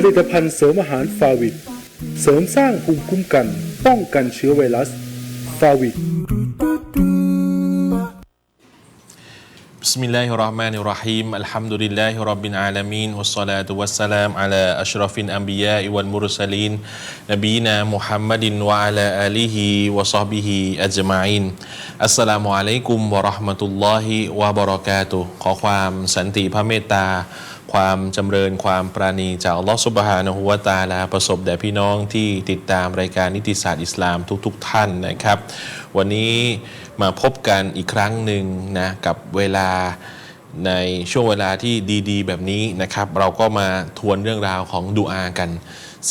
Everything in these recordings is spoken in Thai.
ผลิตภัณฑ์เสริมอาหารฟาวิดเสริมสร้างภูมิคุ้มกัน ป้องกันเชื้อไวรัสฟาวิด بسم الله الرحمن الرحيم الحمد لله رب العالمين والصلاة والسلام على أشرف الأنبياء والمرسلين نبينا محمد وعلى آله وصحبه أجمعين السلام عليكم ورحمة الله وبركاته ขอความสันติพระเมตตา ความจำเริญความปราณีจากอัลลอฮฺสุบฮานะฮูวะตาลาประสบแด่พี่น้องที่ติดตามรายการนิติศาสตร์อิสลามทุกๆทท่านนะครับ วันนี้มาพบกันอีกครั้งหนึ่งนะกับเวลาในช่วงเวลาที่ดี ๆ แบบนี้นะครับ เราก็มาทวนเรื่องราวของดูอากัน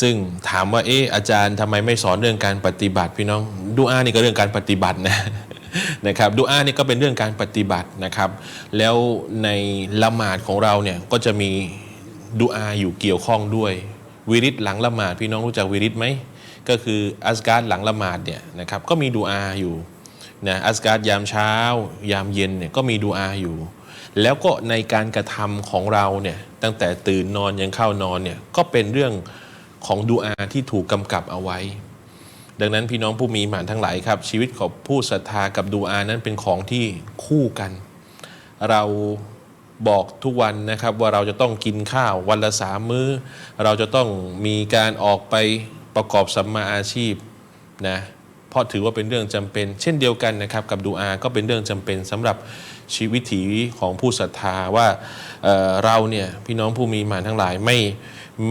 ซึ่งถามว่าเอออาจารย์ทำไมไม่สอนเรื่องการปฏิบัติพี่น้องดูอานี่ก็เรื่องการปฏิบัตินะ นะครับดูอานี่ก็เป็นเรื่องการปฏิบัตินะครับ แล้วในละหมาดของเราเนี่ยก็จะมีดูอาอยู่เกี่ยวข้องด้วยวิริตหลังละหมาดพี่น้องรู้จักวิริตไหมก็คืออัสการ์หลังละหมาดเนี่ยนะครับก็มีดูอาอยู่นะอัสการ์ยามเช้า ยามเย็นเนี่ยก็มีดูอาอยู่ แล้วก็ในการกระทำของเราเนี่ยตั้งแต่ตื่นนอนยังเข้านอนเนี่ยก็เป็นเรื่องของดูอาที่ถูกกำกับเอาไว้ ดังนั้นพี่น้องผู้มีหมานทั้งหลายครับ ชีวิตของผู้ศรัทธากับดูอานั้นเป็นของที่คู่กัน เราบอกทุกวันนะครับว่าเราจะต้องกินข้าววันละสามมื้อ เราจะต้องมีการออกไปประกอบสัมมาอาชีพนะเพราะถือว่าเป็นเรื่องจำเป็น เช่นเดียวกันนะครับกับดูอาก็เป็นเรื่องจำเป็นสำหรับชีวิตถีของผู้ศรัทธาว่าเเราเนี่ยพี่น้องผู้มีหมานทั้งหลายไม่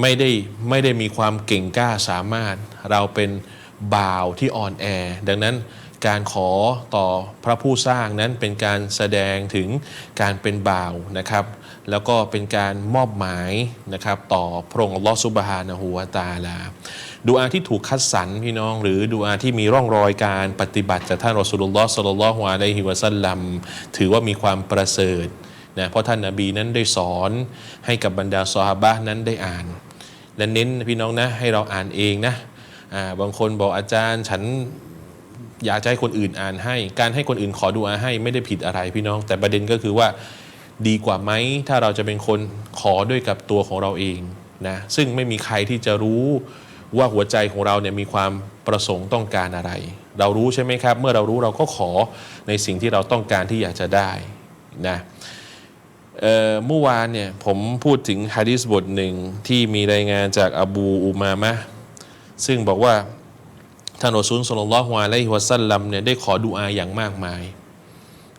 ไม่ได้ไม่ได้มีความเก่งกล้าสามารถเราเป็น บ่าวที่อ่อนแอ ดังนั้นการขอต่อพระผู้สร้างนั้นเป็นการแสดงถึงการเป็นบ่าวนะครับ แล้วก็เป็นการมอบหมายนะครับต่อพระองค์อัลลอฮฺซุบฮานะฮูวาตาลาดูอาที่ถูกคัดสรรพี่น้อง หรือดูอาที่มีร่องรอยการปฏิบัติจากท่านรอสุลลอฮ์สลลลลอฮุอะลัยฮิวะสัลลัมถือว่ามีความประเสริฐนะเพราะท่านนาบีนั้นได้สอนให้กับบรรดาซอฮาบะนั้นได้อ่าน และเน้นพี่น้องนะให้เราอ่านเองนะ บางคนบอกอาจารย์ฉันอยากจะให้คนอื่นอ่านให้ การให้คนอื่นขอดูอาให้ไม่ได้ผิดอะไรพี่น้อง แต่ประเด็นก็คือว่าดีกว่าไหมถ้าเราจะเป็นคนขอด้วยกับตัวของเราเองนะซึ่งไม่มีใครที่จะรู้ว่าหัวใจของเราเนี่ยมีความประสงค์ต้องการอะไร เรารู้ใช่ไหมครับ เมื่อเรารู้เราก็ขอในสิ่งที่เราต้องการที่อยากจะได้นะเมื่อวานเนี่ยผมพูดถึงฮะดิษบทหนึ่งที่มีรายงานจากอบูอุมามะห์ ซึ่งบอกว่าท่านรอซูลสุลลัลลอฮุอะลัยฮิวะสัลลัมเนี่ยได้ขอดุอาอย่างมากมาย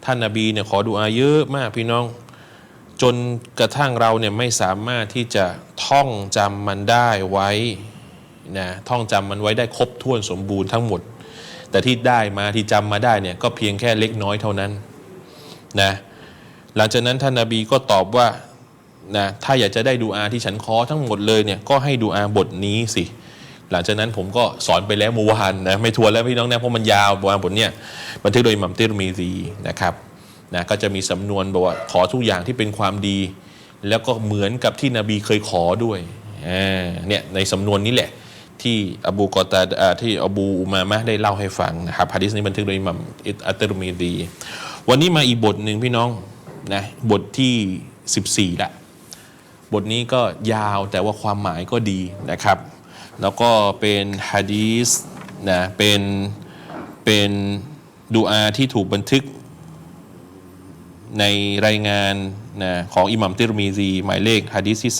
ท่านนาบีเนี่ยขอดุอาเยอะมากพี่น้อง จนกระทั่งเราเนี่ยไม่สามารถที่จะท่องจำมันได้ไว้นะท่องจำมันไว้ได้ครบถ้วนสมบูรณ์ทั้งหมด แต่ที่ได้มาที่จำมาได้เนี่ยก็เพียงแค่เล็กน้อยเท่านั้นนะหลังจากนั้นท่านนาบีก็ตอบว่านะถ้าอยากจะได้ดูอาที่ฉันขอทั้งหมดเลยเนี่ยก็ให้ดูอาบทนี้สิ หลังจากนั้นผมก็สอนไปแล้วเมื่อวานนะไม่ทวนแล้วพี่น้องนะเพราะมันยาวบทบทเนี่ยบันทึกโดยมัมติรมีซีนะครับนะก็จะมีสำนวนบอกว่าขอทุกอย่างที่เป็นความดี แล้วก็เหมือนกับที่นบีเคยขอด้วยเนี่ยในสำนวนนี้แหละ ที่อบูกอตาที่อบูอุมามะได้เล่าให้ฟังนะครับฮะดิษนี้บันทึกโดยมัมอิอัตติรมีซีวันนี้มาอีกบทหนึ่งพี่น้องนะบทที่ 14ละบทนี้ก็ยาวแต่ว่าความหมายก็ดีนะครับ แล้วก็เป็นฮะดีสนะเป็นเป็นดูอาที่ถูกบันทึกในรายงานนะของอิหมัมติรมีซีหมายเลขฮะดีสที่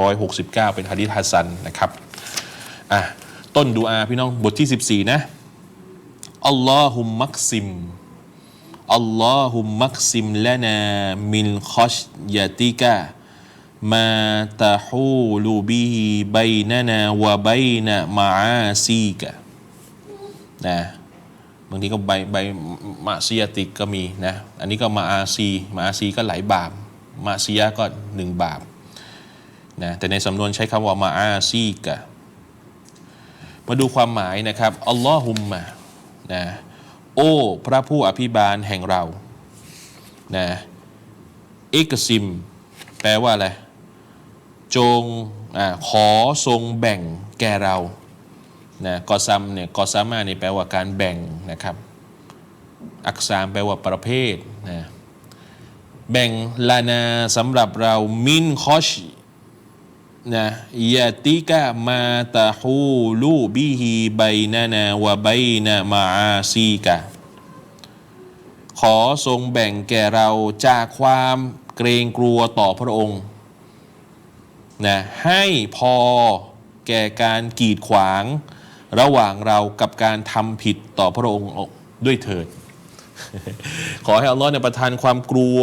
3,569 เป็นฮะดีสฮัสซันนะครับอะต้นดูอาพี่น้องบทที่ 14 นะอัลลอฮุมมักซิมอัลลอฮุมมักซิมลานามินคอชยาติกะ มาตะฮูลูบิฮิไบนานาวะไบนะมาอาซีกะนะบางทีก็ใบใบมาซียติกก็มีนะอันนี้ก็มาอาซีมาอาซีก็หลายบาปมาซียก็หนึ่งบาปนะแต่ในสำนวนใช้คำว่ามาอาซีกะมาดูความหมายนะครับอัลลอฮุมมะนะโอ้พระผู้อภิบาลแห่งเรานะเอกซิม แปลว่าอะไร จงอขอทรงแบ่งแก่เรานะกอซัมเนี่ยกอซามาเนี่ยแปลว่าการแบ่งนะครับอักษามแปลว่าประเภทนะแบ่งลานาสำหรับเรามินคอชนะยะติกะมาตะฮูลูบิฮิไบนานาวะไบนามาอาซีกะขอทรงแบ่งแก่เราจากความเกรงกลัวต่อพระองค์ นะให้พอแก่การกีดขวาง ระหว่างเรากับการทำผิดต่อพระองค์ด้วยเถิด ขอให้อัลลอฮ์เนี่ยประทานความกลัว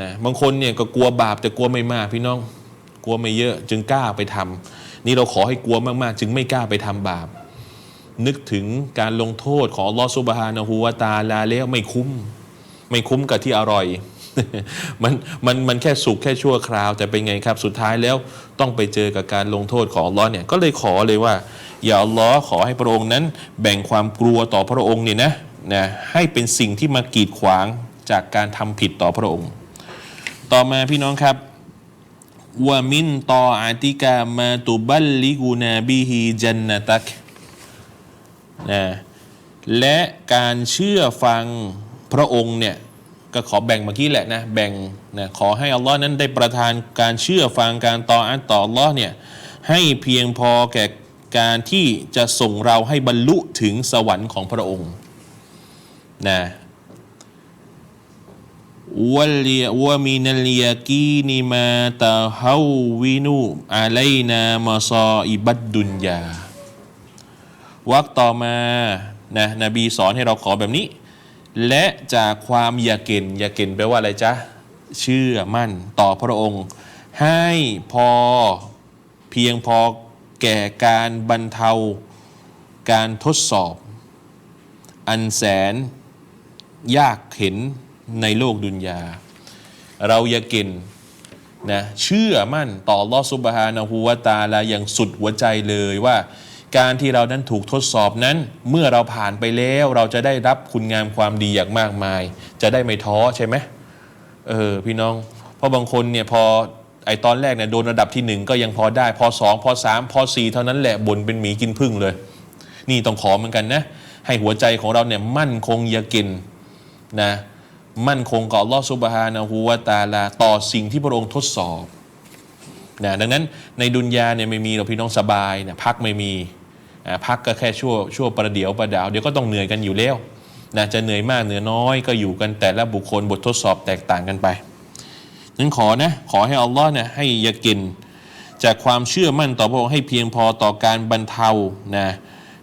นะบางคนเนี่ยก็กลัวบาปแต่กลัวไม่มากพี่น้องกลัวไม่เยอะจึงกล้าไปทำนี่เราขอให้กลัวมากๆ จึงไม่กล้าไปทำบาป นึกถึงการลงโทษของอัลลอฮ์ซุบฮานะฮูวาตาลาแล้วไม่คุ้ม ไม่คุ้มกับที่อร่อย มันมันมันแค่สุขแค่ชั่วคราว แต่เป็นไงครับสุดท้ายแล้วต้องไปเจอกับการลงโทษของอัลลอฮ์เนี่ยก็เลยขอเลยว่า อย่าอัลลอฮ์ขอให้พระองค์นั้น แบ่งความกลัวต่อพระองค์เนี่ยนะนะให้เป็นสิ่งที่มากีดขวางจากการทำผิดต่อพระองค์ ต่อมาพี่น้องครับวามินตออาติกามาตุบัลลิกูนาบิฮิจันนตักนะและการเชื่อฟังพระองค์เนี่ย ก็ขอแบ่งเมื่อกี้แหละนะแบ่งนะขอให้อัลลอฮ์นั้นได้ประทานการเชื่อฟังการต่ออันต่ออัลลอฮ์เนี่ยให้เพียงพอแก่การที่จะส่งเราให้บรรลุถึงสวรรค์ของพระองค์นะวัลลีวะมินัลยากีนิมาตะฮาวินูอะไลนามาซออิบัดดุนยาวักต่อมานะนบีสอนให้เราขอแบบนี้ และจากความอยาเก่นอยาเก่นแปลว่าอะไรจ๊ะ เชื่อมั่นต่อพระองค์ ให้พอเพียงพอแก่การบรรเทาการทดสอบ อันแสน ยากเข็นในโลกดุนยา เราอยาเก่นนะเชื่อมั่นต่อลอสุบฮานะฮูวาตาลาอย่างสุดหัวใจเลยว่า การที่เรานั้นถูกทดสอบนั้น เมื่อเราผ่านไปแล้วเราจะได้รับคุณงามความดีอย่างมากมาย จะได้ไม่ท้อใช่ไหมเออพี่น้องเพราะบางคนเนี่ยพอไอตอนแรกเนี่ยโดนระดับที่หนึ่งก็ยังพอได้ พอสองพอสามพอสี่เท่านั้นแหละบ่นเป็นหมีกินพึ่งเลย นี่ต้องขอเหมือนกันนะ ให้หัวใจของเราเนี่ยมั่นคงอยากินนะมั่นคงกับอัลลอฮฺซุบฮานะฮูวาตาลาต่อสิ่งที่พระองค์ทดสอบนะดังนั้นในดุนยาเนี่ยไม่มีเราพี่น้องสบายนะพักไม่มี พักก็แค่ชั่วชั่วประเดี๋ยวประดาวเดี๋ยวก็ต้องเหนื่อยกันอยู่แล้วนะจะเหนื่อยมากเหนื่อยน้อยก็อยู่กันแต่ละบุคคลบททดสอบแตกต่างกันไปนั้นขอนะขอให้อัลลอฮ์เนี่ยให้ยากิน จากความเชื่อมั่นต่อพระองค์ให้เพียงพอต่อการบรรเทานะ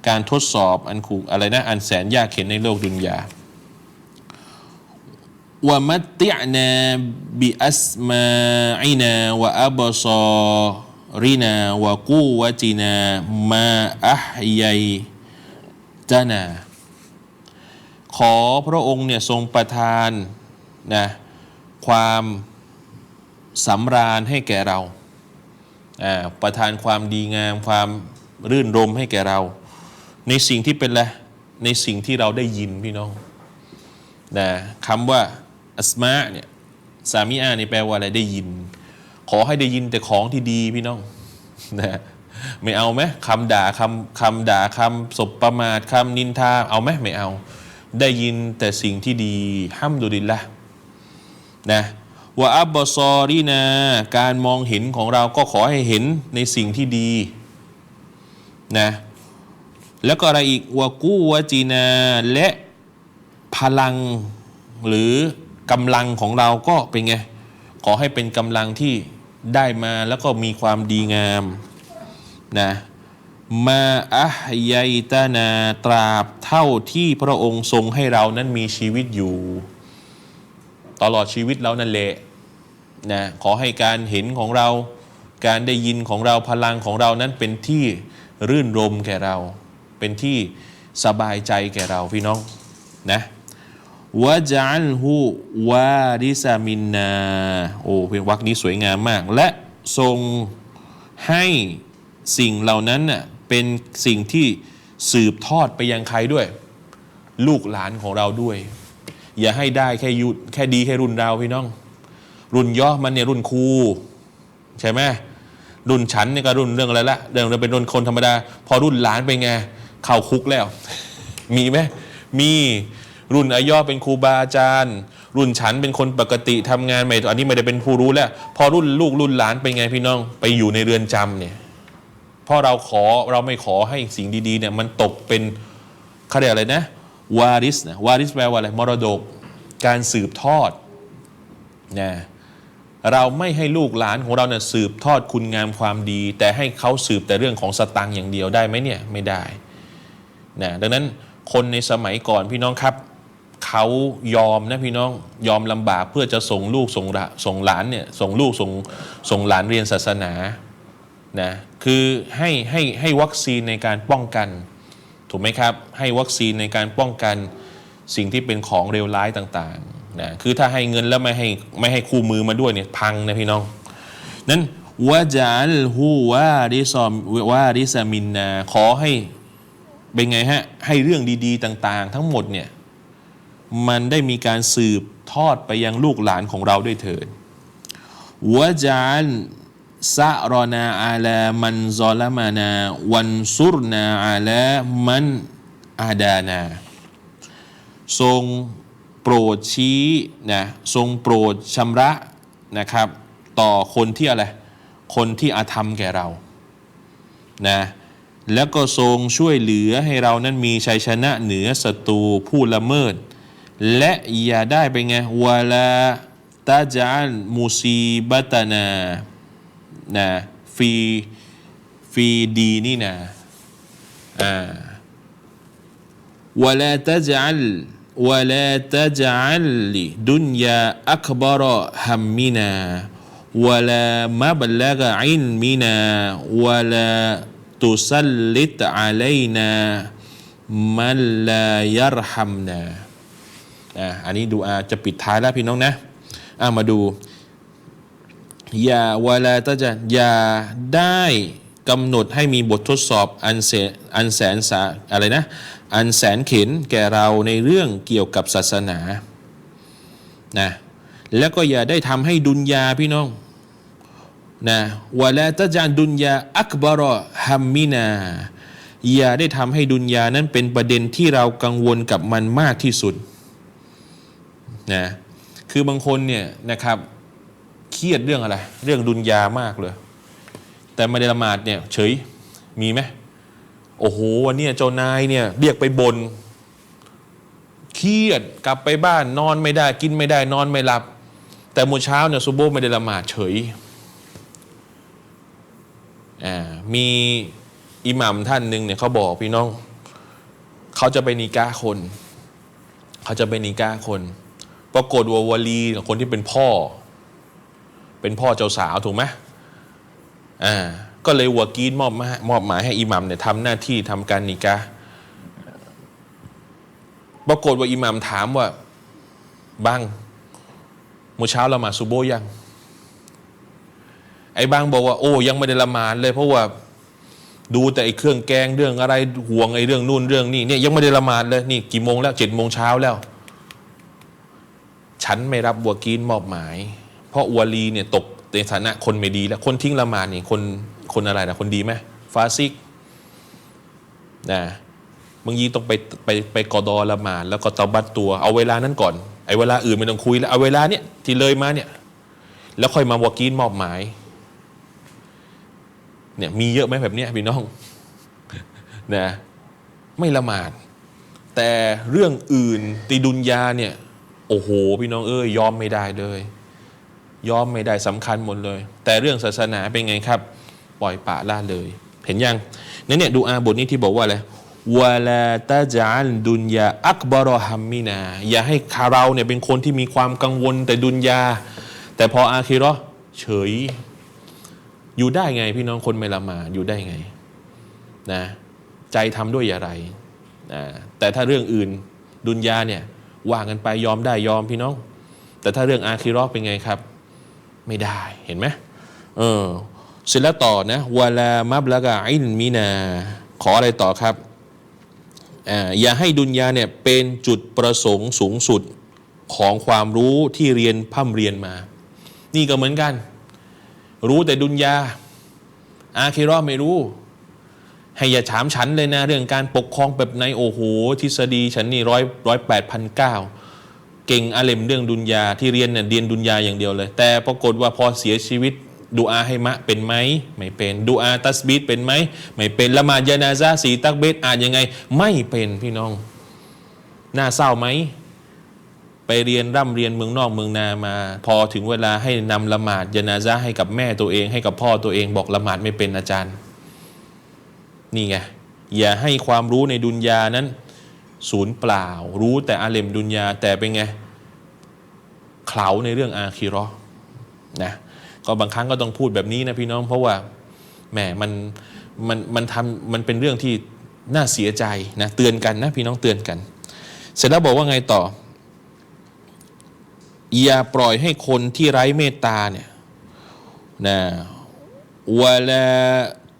การทดสอบอันขู่อะไรนะอันแสนยากเข็นในโลกดุนยาวามัตตินาบิอัสมาอินาวะอับซา รินาวะกูวะจีนามาอัฮยัยจนา ขอพระองค์เนี่ยทรงประทานนะความสำราญให้แก่เราประทานความดีงามความรื่นรมให้แก่เรา ในสิ่งที่เป็นละในสิ่งที่เราได้ยินพี่น้องนะคำว่าอัสมาเนี่ยสามีอาเนี่แปลว่าอะไรได้ยิน ขอให้ได้ยินแต่ของที่ดีพี่น้องนะไม่เอาไหมคำด่าคำคำด่าคำสบประมาทคำนินทาเอาไหมไม่เอา ได้ยินแต่สิ่งที่ดีห้ามดุลิลละนะว่าอับบซอรีนาการมองเห็นของเราก็ขอให้เห็นในสิ่งที่ดีนะแล้วก็อะไรอีกวากูวาจีนาและพลังหรือกำลังของเราก็เป็นไง ขอให้เป็นกำลังที่ ได้มาแล้วก็มีความดีงามนะมาอะฮยัยตานาตราบเท่าที่พระองค์ทรงให้เรานั้นมีชีวิตอยู่ ตลอดชีวิตเรานั่นแหละนะขอให้การเห็นของเรา การได้ยินของเราพลังของเรานั้นเป็นที่รื่นรมแก่เรา เป็นที่สบายใจแก่เราพี่น้องนะ วะจัลฮูวาริซามินนาโอ้เพลงวักนี้สวยงามมาก และทรงให้สิ่งเหล่านั้นน่ะเป็นสิ่งที่สืบทอดไปยังใครด้วย ลูกหลานของเราด้วย อย่าให้ได้แค่ยุแค่ดีแค่รุ่นเราพี่น้อง รุ่นย่อมันเนี่ยรุ่นครูใช่ไหมรุ่นฉันเนี่ยก็รุ่นเรื่องอะไรละเรื่องเราเป็นรุ่นคนธรรมดา พอรุ่นหลานไปไง เข้าคุกแล้ว มีไหมมี รุ่นอาย่อเป็นครูบาอาจารย์ รุ่นฉันเป็นคนปกติทำงานไม่อันนี้ไม่ได้เป็นผู้รู้แล้ว พอรุ่นลูกรุ่นหลานเป็นไงพี่น้อง ไปอยู่ในเรือนจำเนี่ยเพราะเราขอเราไม่ขอให้สิ่งดีๆเนี่ยมันตกเป็นเขาเรียกอะไรนะวาริสนะวาริสแปลว่าอะไรมรดก การสืบทอดนะเราไม่ให้ลูกหลานของเราเนี่ยสืบทอดคุณงามความดี แต่ให้เขาสืบแต่เรื่องของสตังค์อย่างเดียวได้ไหมเนี่ยไม่ได้นะดังนั้นคนในสมัยก่อนพี่น้องครับ เขายอมนะพี่น้องยอมลำบากเพื่อจะส่งลูกส่งหลาส่งหลานเนี่ยส่งลูกส่งส่งหลานเรียนศาสนานะคือให้ให้ให้วัคซีนในการป้องกัน ถูกไหมครับ ให้วัคซีนในการป้องกันสิ่งที่เป็นของเลวร้ายต่างๆนะคือถ้าให้เงินแล้วไม่ให้ไม่ให้คู่มือมาด้วยเนี่ยพังนะพี่น้อง นั้นวะจัลฮูวาริซอมวาริซามินนาขอให้เป็นไงฮะให้เรื่องดีๆต่าง ๆ ทั้งหมดเนี่ย มันได้มีการสืบทอดไปยังลูกหลานของเราด้วยเถิดวะจัลซะรอนาอาลามันซอลามานา วันซุรนาอาลามันอาดานา ทรงโปรดชี้นะทรงโปรดชำระนะครับ ต่อคนที่อะไร คนที่อาธรรมแก่เรานะแล้วก็ทรงช่วยเหลือให้เรานั้นมีชัยชนะเหนือศัตรูผู้ละเมิด และอย่าได้ไปไงวาลาตาจานมูซีบัตนานะฟีฟีดีนี่นะอ่า ولا تجعل ولا تجعل دنيا أكبر همنا ولا مبلغ علمنا ولا تسلط علينا من لا يرحمنا อะอันนี้ดูอาจะปิดท้ายแล้วพี่น้องนะอะมาดูอย่าวาลาตจะอย่าได้กำหนดให้มีบททดสอบอันเสอันแสนสาอะไรนะอันแสนเข็นแก่เราในเรื่องเกี่ยวกับศาสนานะแล้วก็อย่าได้ทำให้ดุนยาพี่น้องนะวะลาตจานดุนยาอักบารอฮัมมินาอย่าได้ทำให้ดุนยานั้นเป็นประเด็นที่เรากังวลกับมันมากที่สุด นะคือบางคนเนี่ยนะครับเครียดเรื่องอะไร เรื่องดุนยามากเลย แต่ไม่ได้ละหมาดเนี่ยเฉยมีไหมโอ้โหวันเนี้ยเจ้านายเนี่ยเรียกไปบนเครียดกลับไปบ้านนอนไม่ได้กินไม่ได้นอนไม่หลับ แต่มื้อเช้าเนี่ยซูโบไม่ได้ละหมาดเฉยมีอิหมัมท่านหนึ่งเนี่ยเขาบอกพี่น้อง เขาจะไปนีกาคน เขาจะไปนีกาคน ปรากฏว่าวลีคนที่เป็นพ่อ เป็นพ่อเจ้าสาวถูกไหมอ่าก็เลยวากีนมอบมามอบหมายให้อิหมัมเนี่ยทำหน้าที่ทำการนิกาปรากฏว่าอิหมัมถามว่าบังมื้อเช้าละหมาดซุโบยัง ไอ้บางบอกว่า โอ้ยังไม่ได้ละหมาดเลยเพราะว่าดูแต่ไอ้เครื่องแกงเรื่องอะไรห่วงไอ้เรื่องนู่นเรื่องนี่เนี่ยยังไม่ได้ละหมาดเลยนี่กี่โมงแล้วเจ็ดโมงเช้าแล้ว ฉันไม่รับวากีนมอบหมาย เพราะอวลีเนี่ยตกในฐานะคนไม่ดี แล้วคนทิ้งละหมาดนี่คนคนอะไรนะคนดีไหมฟาซิกนะบางทีต้องไปไปไปกอดอละหมาดแล้วก็ตอบัตตัวเอาเวลานั้นก่อนไอ้เวลาอื่นไม่ต้องคุยแล้วเอาเวลาเนี่ยที่เลยมาเนี่ยแล้วค่อยมาวากีนมอบหมายเนี่ยมีเยอะไหมแบบเนี้ยพี่น้องนะไม่ละหมาด แต่เรื่องอื่นตีดุนยาเนี่ย โอ้โห พี่น้องเอ้ยยอมไม่ได้เลยยอมไม่ได้สำคัญหมดเลย แต่เรื่องศาสนาเป็นไงครับ ปล่อยปะละเลย เห็นยังนั่นเนี่ยดูอาบทนี้ที่บอกว่าอะไรวะลาตาจัลดุนยาอักบารอฮัมมินา อย่าให้คาเราเนี่ยเป็นคนที่มีความกังวลแต่ดุนยา แต่พออาคิราะห์เฉย อยู่ได้ไงพี่น้องคนไม่ละมาอยู่ได้ไงนะใจทำด้วยอย่างไรนะแต่ถ้าเรื่องอื่นดุนยาเนี่ย ว่ากันไปยอมได้ยอมพี่น้อง แต่ถ้าเรื่องอาคิเราะห์เป็นไงครับ ไม่ได้เห็นไหมเออเสร็จแล้วต่อนะวลามับละกะอินมีนา ขออะไรต่อครับออย่าให้ดุนยาเนี่ยเป็นจุดประสงค์สูงสุดของความรู้ที่เรียนพ่ำเรียนมา นี่ก็เหมือนกัน รู้แต่ดุนยาอาคิเราะห์ไม่รู้ ให้อย่าถามฉันเลยนะ เรื่องการปกครองแบบไหนโอ้โหทฤษฎีฉันนี่ร้อยร้อยแปดพันเก้าเก่งอาเลมเรื่องดุนยาที่เรียนเนี่ยเรียนดุนยาอย่างเดียวเลย แต่ปรากฏว่าพอเสียชีวิตดูอาให้มะเป็นไหมไม่เป็นดูอาตัสบีดเป็นไหมไม่เป็นละหมาดยานาซาสีตักเบตอ่านยังไง ไม่เป็นพี่น้องน่าเศร้าไหมไปเรียนร่ำเรียนเมืองนอกเมืองนามา พอถึงเวลาให้นำละหมาดยานาซาให้กับแม่ตัวเอง ให้กับพ่อตัวเองบอกละหมาดไม่เป็นอาจารย์ นี่ไงอย่าให้ความรู้ในดุนยานั้นศูนย์เปล่า รู้แต่อาเลมดุนยาแต่เป็นไงเขลาในเรื่องอาคีรอนะก็บางครั้งก็ต้องพูดแบบนี้นะพี่น้องเพราะว่าแหมมันมันมันทำมันเป็นเรื่องที่น่าเสียใจนะเตือนกันนะพี่น้องเตือนกัน เสร็จแล้วบอกว่าไงต่อ อย่าปล่อยให้คนที่ไร้เมตตาเนี่ยนะวะลา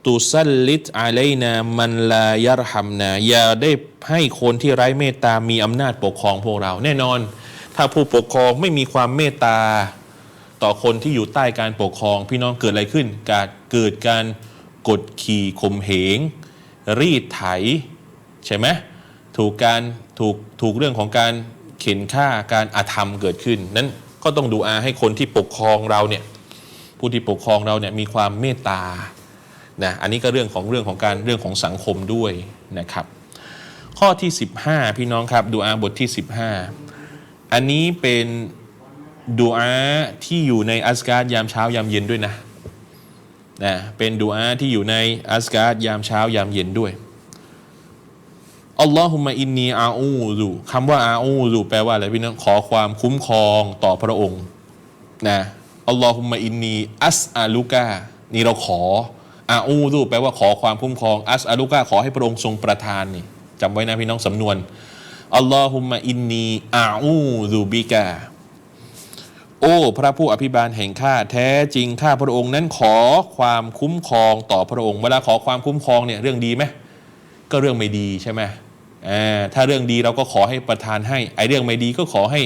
ตุซัลลิตอะลัยนามันลายรหัมนาอย่าได้ให้คนที่ไร้เมตตามีอำนาจปกครองพวกเรา แน่นอน ถ้าผู้ปกครองไม่มีความเมตตา ต่อคนที่อยู่ใต้การปกครอง พี่น้องเกิดอะไรขึ้นการเกิดการกดขี่ข่มเหง รีดไถ ใช่ไหมถูกการถูกถูกเรื่องของการเข็นฆ่าการอาธรรมเกิดขึ้น นั้นก็ต้องดูอาให้คนที่ปกครองเราเนี่ยผู้ที่ปกครองเราเนี่ยมีความเมตตา นะอันนี้ก็เรื่องของเรื่องของการเรื่องของสังคมด้วยนะครับ ข้อที่ 15 พี่น้องครับดูอาบทที่ 15 อันนี้เป็นดูอาที่อยู่ในอัสการ์ดยามเช้ายามเย็นด้วยนะนะเป็นดูอาที่อยู่ในอัสการ์ดยามเช้ายามเย็นด้วยอัลลอฮุมะอินนีอาอูซุคำว่าอาอูซุแปลว่าอะไรพี่น้องขอความคุ้มครองต่อพระองค์นะอัลลอฮุมะอินนีอัสอาลูกานี่เราขอ อาอูซุแปลว่าขอความคุ้มครอง อัสอาลูกาขอให้พระองค์ทรงประทานนี่จำไว้นะพี่น้องสำนวนอัลลอฮุมะอินนีอาอูซุบิกาโอ้พระผู้อภิบาลแห่งข้าแท้จริงข้าพระองค์นั้นขอความคุ้มครองต่อพระองค์เวลาขอความคุ้มครองเนี่ยเรื่องดีไหมก็เรื่องไม่ดีใช่ไหมถ้าเรื่องดีเราก็ขอให้ประทานให้ไอเรื่องไม่ดีก็ขอให้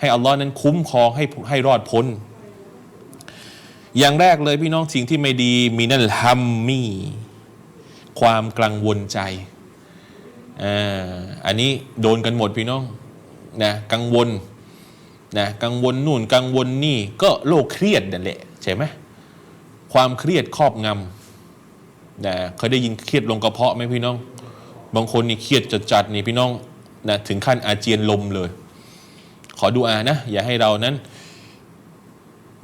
ให้อัลลอฮ์นั้นคุ้มครองให้ให้รอดพ้น อย่างแรกเลยพี่น้องสิ่งที่ไม่ดีมีนั่นฮัมมี่ความกังวลใจอ่าอันนี้โดนกันหมดพี่น้องนะกังวลนะกังวลนู่นกังวลนี่ก็โรคเครียดนั่นแหละใช่ไหมความเครียดครอบงำนะเคยได้ยินเครียดลงกระเพาะไหมพี่น้อง บางคนนี่เครียดจัดๆนี่พี่น้องนะถึงขั้นอาเจียนลมเลย ขอดูอานะ อย่าให้เรานั้น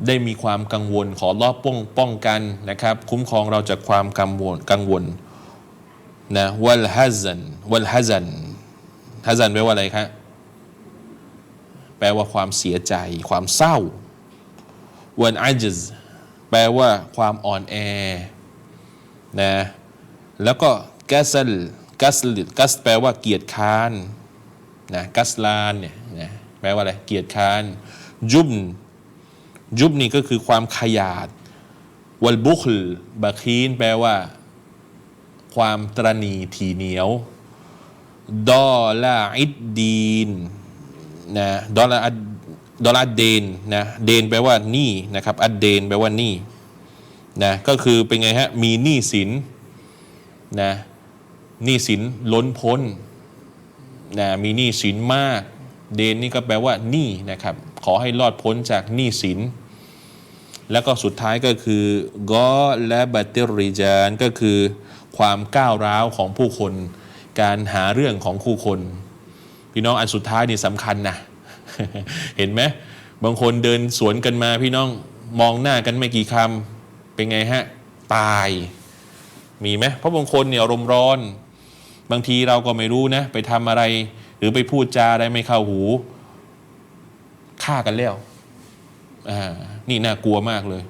ได้มีความกังวลขอรอบป้องป้องกันนะครับ คุ้มครองเราจากความกังวลกังวลนะวัลฮัซันวัลฮัซันฮัซันแปลว่าอะไรครับแปลว่าความเสียใจ ความเศร้าวันอัจซแปลว่าความอ่อนแอนะแล้วก็กัสลกัสลกัสแปลว่าเกียรติค้านนะกัสลานเนี่ยนะแปลว่าอะไรเกียรติค้านยุบ ยุบนี่ก็คือความขยาด วัลบุคลบาคีนแปลว่า ความตรณีทีเหนียว ดอลาอิดดีนนะดอลลาดอลลาเดนนะเดนแปลว่าหนี้นะครับอัดเดนแปลว่าหนี้นะก็คือเป็นไงฮะมีหนี้สินนะหนี้สินล้นพ้นนะมีหนี้สินมาก เดนนี่ก็แปลว่าหนี้นะครับ ขอให้รอดพ้นจากหนี้สิน แล้วก็สุดท้ายก็คือกอและบัตเตอริจานก็คือ ความก้าวร้าวของผู้คน การหาเรื่องของคู่คน พี่น้องอันสุดท้ายนี่สำคัญนะเห็นไหมบางคนเดินสวนกันมาพี่น้องมองหน้ากันไม่กี่คำเป็นไงฮะ ตายมีไหมเพราะบางคนเนี่ยอารมณ์ร้อน บางทีเราก็ไม่รู้นะ ไปทำอะไร หรือไปพูดจาอะไรไม่เข้าหูฆ่ากันแล้วอ่า นี่น่ากลัวมากเลย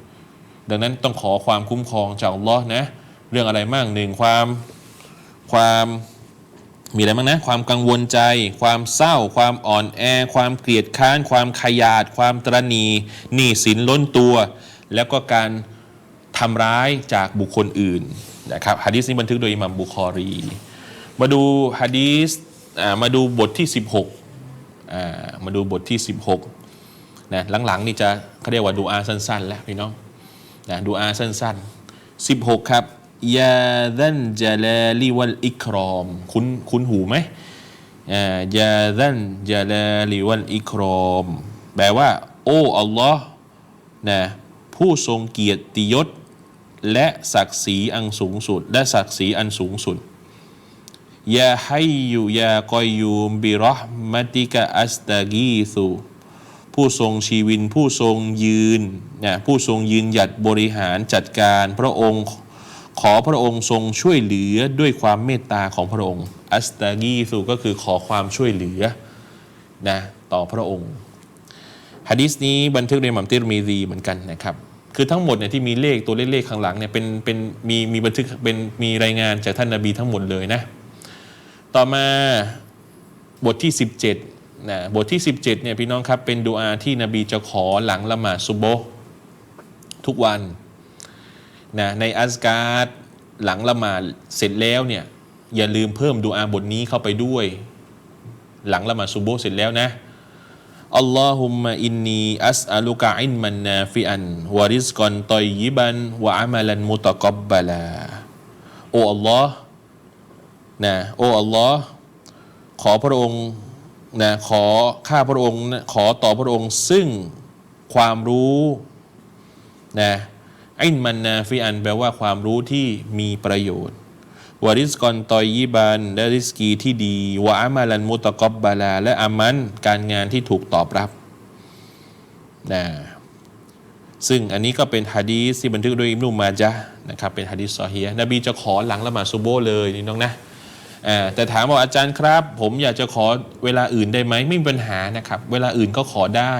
ดังนั้นต้องขอความคุ้มครองจากอัลลอฮ์นะ เรื่องอะไรบ้างหนึ่งความความมีอะไรบ้างนะ ความกังวลใจ ความเศร้า ความอ่อนแอ ความเกลียดค้าน ความขยาด ความตรณีหนี้สินล้นตัว แล้วก็การทำร้ายจากบุคคลอื่นนะครับฮะดีษนี้บันทึกโดยอิหมัมบุคอรี มาดูฮะดีษมาดูบทที่ 16อ่ามาดูบทที่ 16 นะหลังๆนี่จะเขาเรียกว่าดูอาสั้นๆ แล้วพี่น้องนะดูอาสั้นๆ 16 ครับยาดันจาลาลีวัลอิกรอม คุ้นคุ้นหูไหมยาดันยาลาลิวัลอิครอม แปลว่า โอ้อัลลอฮ์นะผู้ทรงเกียรติยศ และศักดิ์ศรีอันสูงสุด และศักดิ์ศรีอันสูงสุดยาไฮยูยากอยยูมบิรห์มติกะอัสตากีซู ผู้ทรงชีวิน ผู้ทรงยืนนะผู้ทรงยืนหยัดบริหารจัดการพระองค์ ขอพระองค์ทรงช่วยเหลือด้วยความเมตตาของพระองค์ อัสตากีซูก็คือขอความช่วยเหลือนะต่อพระองค์ฮะดิษนี้บันทึกในมัมติรมีรีเหมือนกันนะครับ คือทั้งหมดเนี่ยที่มีเลขตัวเลขข้างหลังเนี่ยเป็นเป็นมีมีบันทึกเป็นมีรายงานจากท่านนาบีทั้งหมดเลยนะ ต่อมาบทที่ 17 นะบทที่ 17เนี่ยพี่น้องครับเป็นดูอาที่นบีจะขอหลังละหมาดซุโบทุกวันนะในอัสการ์ดหลังละหมาดเสร็จแล้วเนี่ยอย่าลืมเพิ่มดูอาบทนี้เข้าไปด้วย หลังละหมาดซุโบเสร็จแล้วนะอัลลอฮุมมะอินนีอัสอัลุกะอินมันนาฟิอันวะริซกอนตอยยิบันวะอามัลันมุตะกับบะลาโอ้อัลลอฮ์นะโอ้อัลลอฮ์ขอพระองค์ นะขอข้าพระองค์ขอต่อพระองค์ซึ่งความรู้นะอินมันนาฟิอันแปลว่าความรู้ที่มีประโยชน์วาริสกอนตอยยิบันและริสกีที่ดีวะอามาลันมุตะกอบบาลา และอามันการงานที่ถูกตอบรับนะซึ่งอันนี้ก็เป็นฮะดีษที่บันทึกโดยอิมนุมาจะห์นะครับเป็นฮะดีษซอฮีฮ์นบีจะขอหลังละหมาดซุโบเลยนี่น้องนะ แต่ถามว่าอาจารย์ครับ ผมอยากจะขอเวลาอื่นได้ไหมไม่มีปัญหานะครับ เวลาอื่นก็ขอได้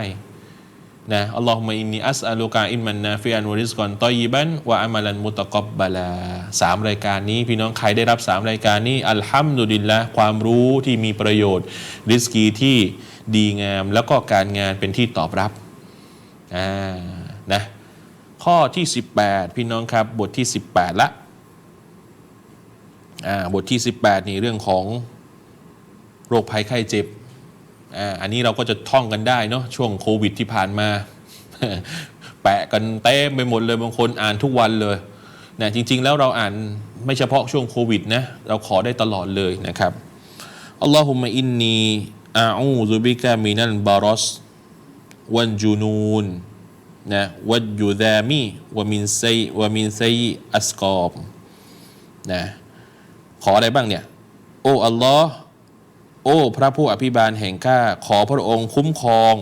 นะอัลลอฮุมะอินนีอัสอาลูกาอินมันนาฟิอันวริสกอนตอยิบันวะอามาลันมุตะกอบบาลาสามรายการนี้ พี่น้องใครได้รับสามรายการนี้ อัลฮัมดุลิลละความรู้ที่มีประโยชน์ ริสกีที่ดีงาม แล้วก็การงานเป็นที่ตอบรับอ่านะข้อที่ 18 พี่น้องครับบทที่ 18 ละ บทที่ 18 นี่เรื่องของโรคภัยไข้เจ็บอ,อันนี้เราก็จะท่องกันได้เนาะช่วงโควิดที่ผ่านมา แปะกันเต็มไปหมดเลยบางคนอ่านทุกวันเลยนะจริง ๆ แล้วเราอ่านไม่เฉพาะช่วงโควิดนะเราขอได้ตลอดเลยนะครับอัลลอฮุมะอินนีอาอูซุบิกะมินัลบารอสวันจูนูนนะวัดยูดามีวะมินไซวะมินไซอัสกอบนะ ขออะไรบ้างเนี่ย โอ้อัลลอฮ์โอ้ พระผู้อภิบาลแห่งข้าขอพระองค์คุ้มครอง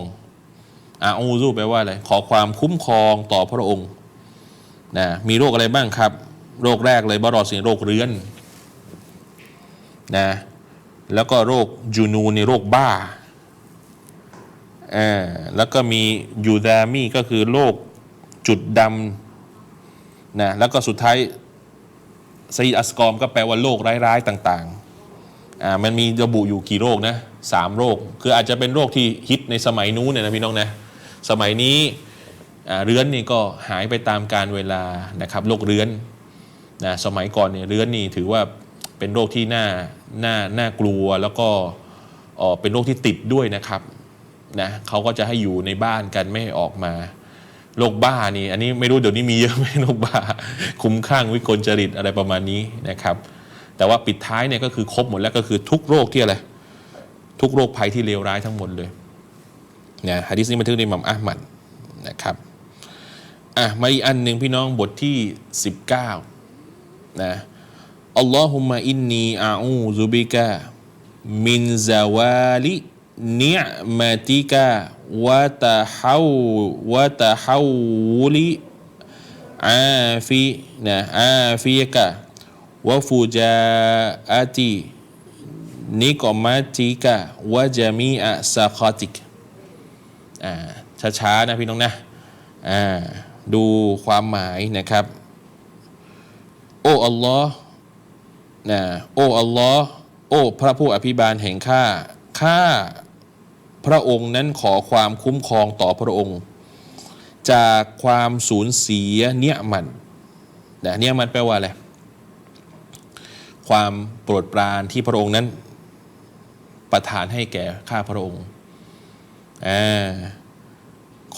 อาอูซูแปลว่าอะไรขอความคุ้มครองต่อพระองค์นะมีโรคอะไรบ้างครับ โรคแรกเลยบารอสิโรคเรื้อนนะแล้วก็โรคจูนูในโรคบ้าอ่าแล้วก็มียูดามีก็คือโรคจุดดำนะแล้วก็สุดท้าย ซยิดอัสกอมก็แปลว่าโรคร้ายๆต่างๆอ่ามันมีระบุอยู่กี่โรคนะสามโรค คืออาจจะเป็นโรคที่ฮิตในสมัยนู้นเนี่ยนะพี่น้องนะสมัยนี้เรื้อนนี่ก็หายไปตามการเวลานะครับโรคเรื้อนนะสมัยก่อนเนี่ยเรื้อนนี่ถือว่าเป็นโรคที่น่าน่าน่ากลัวแล้วก็เอ่อเป็นโรคที่ติดด้วยนะครับนะเขาก็จะให้อยู่ในบ้านกันไม่ให้ออกมา โรคบ้านี่ อันนี้ไม่รู้เดี๋ยวนี้มีเยอะไหมโรคบ้า คุ้มข้างวิกลจริตอะไรประมาณนี้นะครับ แต่ว่าปิดท้ายเนี่ยก็คือครบหมดแล้วก็คือทุกโรคที่อะไร ทุกโรคภัยที่เลวร้ายทั้งหมดเลยนะฮะดิษนี้บันทึกในมัมอัลมัดนะครับอะมาอีกอันหนึ่งพี่น้องบทที่ 19นะอัลลอฮุมะอินนีอาอูซุบิกะมินซาวาลินิอมะติกะ วะตะฮาววะตะฮาวลิอาฟินะอาฟิกะวะฟูจาอาตินิกอมาติกะวะจามีอะซาคอติกอ่าช้าๆนะพี่น้องนะอ่าดูความหมายนะครับ โอ้อัลลอฮ์นะโอ้อัลลอฮ์โอ้พระผู้อภิบาลแห่งข้าข้า พระองค์นั้นขอความคุ้มครองต่อพระองค์ จากความสูญเสียเนี่ยมันนะเนี่ยมันแปลว่าอะไรความโปรดปรานที่พระองค์นั้น ประทานให้แก่ข้าพระองค์อ่า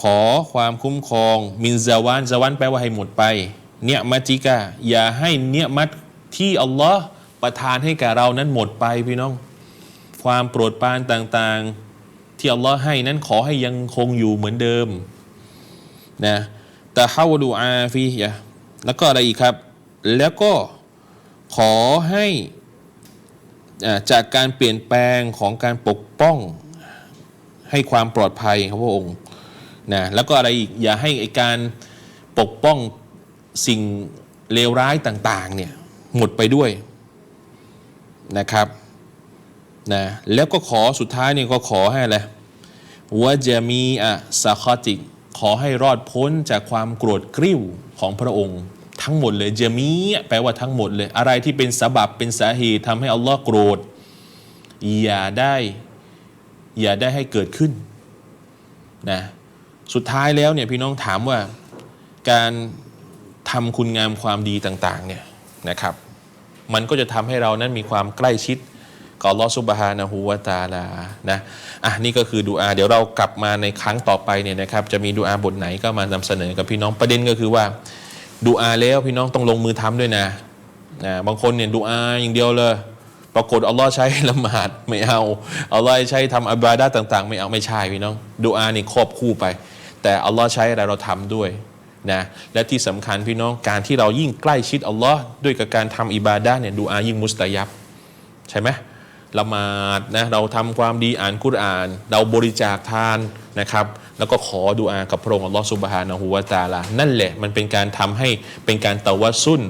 ขอความคุ้มครอง มินซาวานซาวันแปลว่าให้หมดไป เนี่ยมัจิกาอย่าให้เนี่ยมัดที่อัลลอฮ์ประทานให้แก่เรานั้นหมดไปพี่น้อง ความโปรดปรานต่าง ๆ ที่อัลลอฮ์ให้นั้นขอให้ยังคงอยู่เหมือนเดิมนะแตะฮาวดูอาฟียะแล้วก็อะไรอีกครับ แล้วก็ขอให้อ่าจากการเปลี่ยนแปลงของการปกป้องให้ความปลอดภัยครับพระองค์นะแล้วก็อะไรอีกอย่าให้ไอการปกป้องสิ่งเลวร้ายต่างๆเนี่ยหมดไปด้วยนะครับ นะแล้วก็ขอสุดท้ายเนี่ยก็ขอให้อะไรวะจะมีอะสาคติขอให้รอดพ้นจากความโกรธกริ้วของพระองค์ ทั้งหมดเลยจะมีแปลว่าทั้งหมดเลย อะไรที่เป็นสาบับเป็นสาเหตุทำให้อัลลอฮ์โกรธ อย่าได้ อย่าได้ให้เกิดขึ้นนะสุดท้ายแล้วเนี่ยพี่น้องถามว่าการทำคุณงามความดีต่างๆเนี่ยนะครับ มันก็จะทำให้เรานั้นมีความใกล้ชิด กับอัลลอสุบฮานะฮูวะตาลานะอะนี่ก็คือดูอาเดี๋ยวเรากลับมาในครั้งต่อไปเนี่ยนะครับจะมีดูอาบทไหนก็มานำเสนอกับพี่น้องประเด็นก็คือว่าดูอาแล้วพี่น้องต้องลงมือทำด้วยนะนะบางคนเนี่ยดูอาอย่างเดียวเลย ปรากฏอัลลอฮ์ใช้ละหมาดไม่เอาอัลลอฮ์ใช้ทำอับาดาต่างๆ ไม่เอาไม่ใช่พี่น้องดูอานี่ควบคู่ไป แต่อัลลอฮ์ใช้อะไรเราทำด้วยนะและที่สำคัญพี่น้องการที่เรายิ่งใกล้ชิดอัลลอฮ์ด้วยกับการทำอิบาดะห์เนี่ยดูอายิ่งมุสตายับใช่ไหม ละหมาดนะเราทำความดีอ่านกุรอาน เราบริจาคทานนะครับ แล้วก็ขอดูอากับพระองค์อัลลอฮฺสุบฮานะฮูวาตาลานั่นแหละมันเป็นการทำให้เป็นการตะวัสุน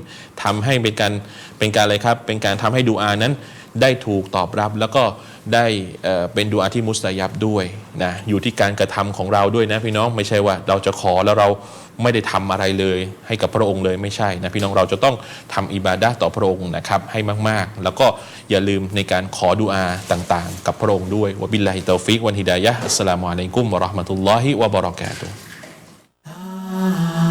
ทำให้เป็นการเป็นการอะไรครับ เป็นการทำให้ดูอานั้นได้ถูกตอบรับแล้วก็ ได้เป็นดุอาที่มุสตายับด้วยนะอยู่ที่การกระทำของเราด้วยนะพี่น้องไม่ใช่ว่าเราจะขอแล้วเราไม่ได้ทำอะไรเลยให้กับพระองค์เลยไม่ใช่นะพี่น้องเราจะต้องทำอิบาดะต่อพระองค์นะครับให้มากๆ แล้วก็อย่าลืมในการขอดุอาต่างๆ กับพระองค์ด้วยวะบิลลาฮิตอฟิกวันฮิดายะอัสสลามุอะลัยกุมวะราะห์มะตุลลอฮิวะบะเราะกาตุฮ์